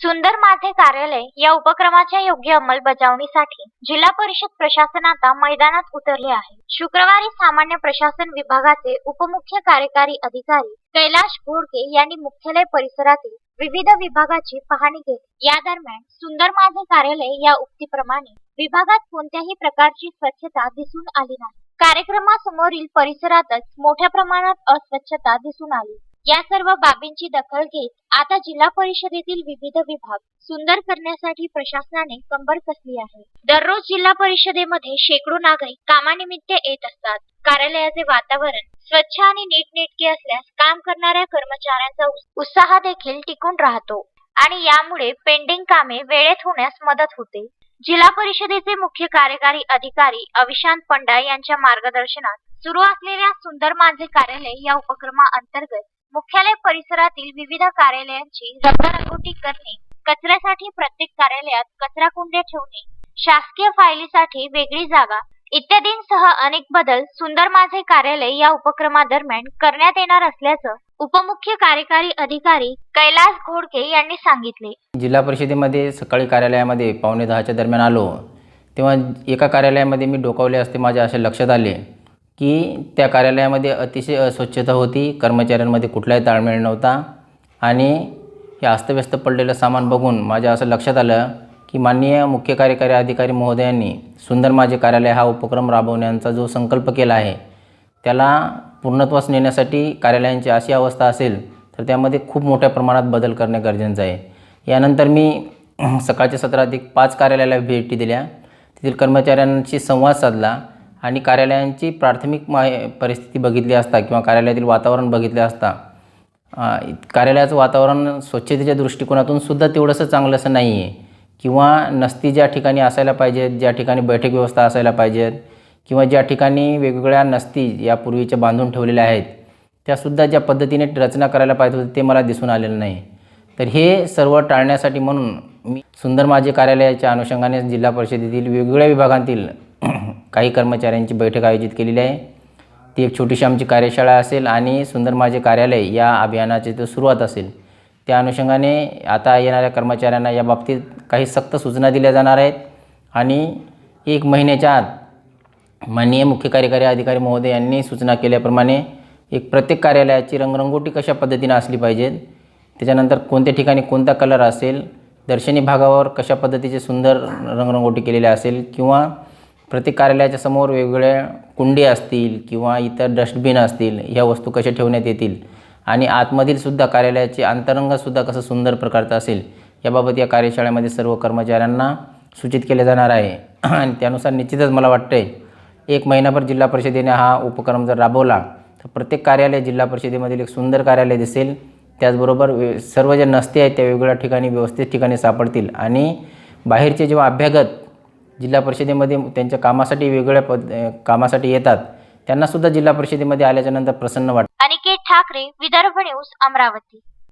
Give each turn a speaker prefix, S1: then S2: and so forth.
S1: सुंदर माझे कार्यालय या उपक्रमाच्या योग्य अंमलबजावणीसाठी जिल्हा परिषद प्रशासन आता मैदानात उतरले आहे. शुक्रवारी सामान्य प्रशासन विभागाचे उपमुख्य कार्यकारी अधिकारी कैलाश घोडके यांनी मुख्यालय परिसरातील विविध विभागाची पाहणी केली. या दरम्यान सुंदर माझे कार्यालय या उक्तीप्रमाणे विभागात कोणत्याही प्रकारची स्वच्छता दिसून आली नाही. कार्यक्रमासमोरील परिसरातच मोठ्या प्रमाणात अस्वच्छता दिसून आली. या सर्व बाबींची दखल घेत आता जिल्हा परिषदेतील विविध विभाग सुंदर करण्यासाठी प्रशासनाने कंबर कसली आहे. दररोज जिल्हा परिषदेमध्ये शेकडो नागरिक कामानिमित्त येत असतात. कार्यालयाचे वातावरण स्वच्छ आणि नीटनेटके असल्यास काम करणाऱ्या कर्मचाऱ्यांचा उत्साह देखील टिकून राहतो. आणि यामुळे पेंडिंग कामे वेळेत होण्यास मदत होते. जिल्हा परिषदेचे मुख्य कार्यकारी अधिकारी अविशांत पंडा यांच्या मार्गदर्शनात सुरू असलेल्या सुंदर माझे कार्यालय या उपक्रमा अंतर्गत मुख्यालय परिसरातील विविध कार्यालयांची रंगरंगोटी करणे कचऱ्यासाठी प्रत्येक कार्यालयात कचरा कुंड्या ठेवणे शासकीय फायलीसाठी वेगळी जागा इत्यादींसह अनेक बदल सुंदर माझे कार्यालय या उपक्रमादरम्यान करण्यात येणार असल्याचं उपमुख्य कार्यकारी अधिकारी कैलास घोडके यांनी सांगितले.
S2: जिल्हा परिषदेमध्ये सकाळी कार्यालयामध्ये पावणे दहाच्या दरम्यान आलो. तेव्हा एका कार्यालयामध्ये मी डोकावले असते माझ्या असे लक्षात आले. की त्या कार्यालयामध्ये अतिशय अस्वच्छता होती कर्मचाऱ्यांमध्ये कुठलाही ताळमेळ नव्हता आणि हे अस्तव्यस्त पडलेलं सामान बघून माझ्या असं लक्षात आलं की माननीय मुख्य कार्यकारी अधिकारी महोदयांनी सुंदर माझे कार्यालय हा उपक्रम राबवण्याचा जो संकल्प केला आहे त्याला पूर्णत्वास नेण्यासाठी कार्यालयांची अशी अवस्था असेल तर त्यामध्ये खूप मोठ्या प्रमाणात बदल करणे गरजेचं आहे. यानंतर मी सकाळच्या सत्रात एक पाच कार्यालयाला भेटी दिल्या. तेथील कर्मचाऱ्यांशी संवाद साधला. आणि कार्यालयांची प्राथमिक मा परिस्थिती बघितली असता किंवा कार्यालयातील वातावरण बघितले असता कार्यालयाचं वातावरण स्वच्छतेच्या दृष्टिकोनातून सुद्धा तेवढंसं चांगलंसं नाही आहे किंवा नसती ज्या ठिकाणी असायला पाहिजेत ज्या ठिकाणी बैठक व्यवस्था असायला पाहिजेत किंवा ज्या ठिकाणी वेगवेगळ्या नसती या पूर्वीच्या बांधून ठेवलेल्या आहेत त्यासुद्धा ज्या पद्धतीने रचना करायला पाहिजे होती ते मला दिसून आलेलं नाही. तर हे सर्व टाळण्यासाठी म्हणून मी सुंदर माझे कार्यालयाच्या अनुषंगाने जिल्हा परिषदेतील वेगवेगळ्या विभागांतील काही कर्मचाऱ्यांची बैठक आयोजित केलेली आहे. ती एक छोटीशी आमची कार्यशाळा असेल आणि सुंदर माझे कार्यालय या अभियानाची तर सुरुवात असेल. त्या अनुषंगाने आता येणाऱ्या कर्मचाऱ्यांना या बाबतीत काही सक्त सूचना दिल्या जाणार आहेत आणि एक महिन्याच्या आत माननीय मुख्य कार्यकारी अधिकारी महोदय यांनी सूचना केल्याप्रमाणे एक प्रत्येक कार्यालयाची रंगरंगोटी कशा पद्धतीनं असली पाहिजेत? त्याच्यानंतर कोणत्या ठिकाणी कोणता कलर असेल? दर्शनी भागावर कशा पद्धतीचे सुंदर रंगरंगोटी केलेल्या असेल? किंवा प्रत्येक कार्यालयाच्या समोर वेगवेगळ्या कुंडी असतील किंवा इतर डस्टबिन असतील ह्या वस्तू कशा ठेवण्यात येतील? आणि आतमधील सुद्धा कार्यालयाचे अंतरंगसुद्धा कसं सुंदर प्रकारचं असेल याबाबत या कार्यशाळेमध्ये सर्व कर्मचाऱ्यांना सूचित केले जाणार आहे. आणि त्यानुसार निश्चितच मला वाटतं आहे एक महिनाभर जिल्हा परिषदेने हा उपक्रम जर राबवला तर प्रत्येक कार्यालय जिल्हा परिषदेमधील एक सुंदर कार्यालय दिसेल. त्याचबरोबर वे सर्व जे नसते आहेत त्या वेगवेगळ्या ठिकाणी व्यवस्थित ठिकाणी सापडतील. आणि बाहेरचे जेव्हा अभ्यागत जिल्हा परिषदेमध्ये त्यांच्या कामासाठी वेगवेगळ्या पद कामासाठी येतात. त्यांनासुद्धा जिल्हा परिषदेमध्ये आल्याच्यानंतर प्रसन्न वाटतं
S1: अनिकेत ठाकरे विदर्भ न्यूज अमरावती.